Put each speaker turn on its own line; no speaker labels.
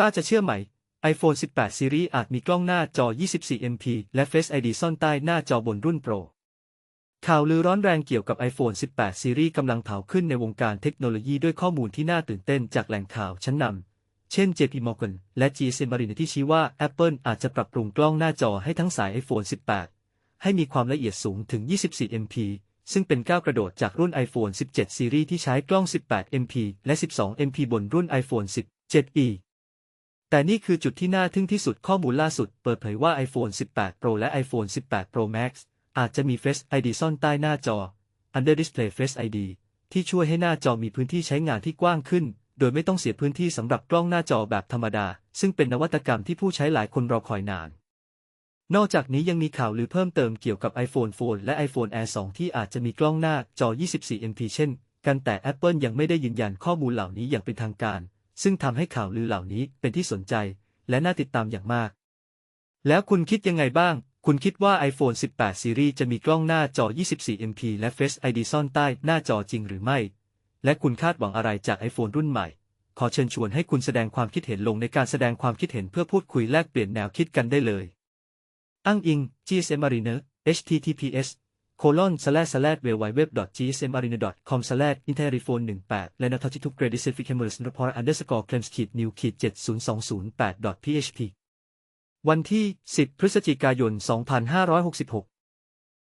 ล้าจะเชื่อไหม iPhone 18 Series อาจมีกล้องหน้าจอ 24MP และ Face ID ซ่อนใต้หน้าจอบนรุ่น Pro ข่าวลือร้อนแรงเกี่ยวกับ iPhone 18 Series กำลังเผาขึ้นในวงการเทคโนโลยีด้วยข้อมูลที่น่าตื่นเต้นจากแหล่งข่าวชั้นนำ เช่น JP Morgan และ GSM Marine ที่ชี้ว่า Apple อาจจะปรับปรุงกล้องหน้าจอให้ทั้งสาย iPhone 18 ให้มีความละเอียดสูงถึง 24MP ซึ่งเป็นก้าวกระโดดจากรุ่น iPhone 17 Series ที่ใช้กล้อง 18MP และ 12MP บนรุ่น iPhone 17e แต่นี่คือจุดที่น่าทึ่งที่สุดข้อมูลล่าสุด เปิดเผยว่า iPhone 18 Pro และ iPhone 18 Pro Max อาจจะมี Face ID ซ่อนใต้หน้าจอ Under Display Face ID ที่ช่วยให้หน้าจอมีพื้นที่ใช้งานที่กว้างขึ้น โดยไม่ต้องเสียพื้นที่สำหรับกล้องหน้าจอแบบธรรมดา ซึ่งเป็นนวัตกรรมที่ผู้ใช้หลายคนรอคอยนาน นอกจากนี้ยังมีข่าวลือเพิ่มเติมเกี่ยวกับ iPhone 4 และ iPhone Air 2 ที่อาจจะมีกล้องหน้าจอ 24MP เช่น กันแต่ Apple ยังไม่ได้ยืนยันข้อมูลเหล่านี้อย่างเป็นทางการ ซึ่งทำให้ข่าวลือเหล่านี้เป็นที่สนใจ และน่าติดตามอย่างมาก แล้วคุณคิดยังไงบ้าง คุณคิดว่า iPhone 18 Series จะมีกล้องหน้าจอ 24MP และ Face ID ซ่อนใต้หน้าจอจริงหรือไม่ และคุณคาดหวังอะไรจาก iPhone รุ่นใหม่ ขอเชิญชวนให้คุณแสดงความคิดเห็นลงในการแสดงความคิดเห็นเพื่อพูดคุยแลกเปลี่ยนแนวคิดกันได้เลย อ้างอิง GSM Mariner https colon slash ลดเวลไวเว็บ gsmarina.com สแลดอินเทอร์ริโฟน18 และนัททิทุกเกรดิสฟิเคมเมอร์สนรพอร์อันเดอร์สกอร์เคลมส์ขีดนิวขีด70208 php วันที่ 10 พฤศจิกายน 2566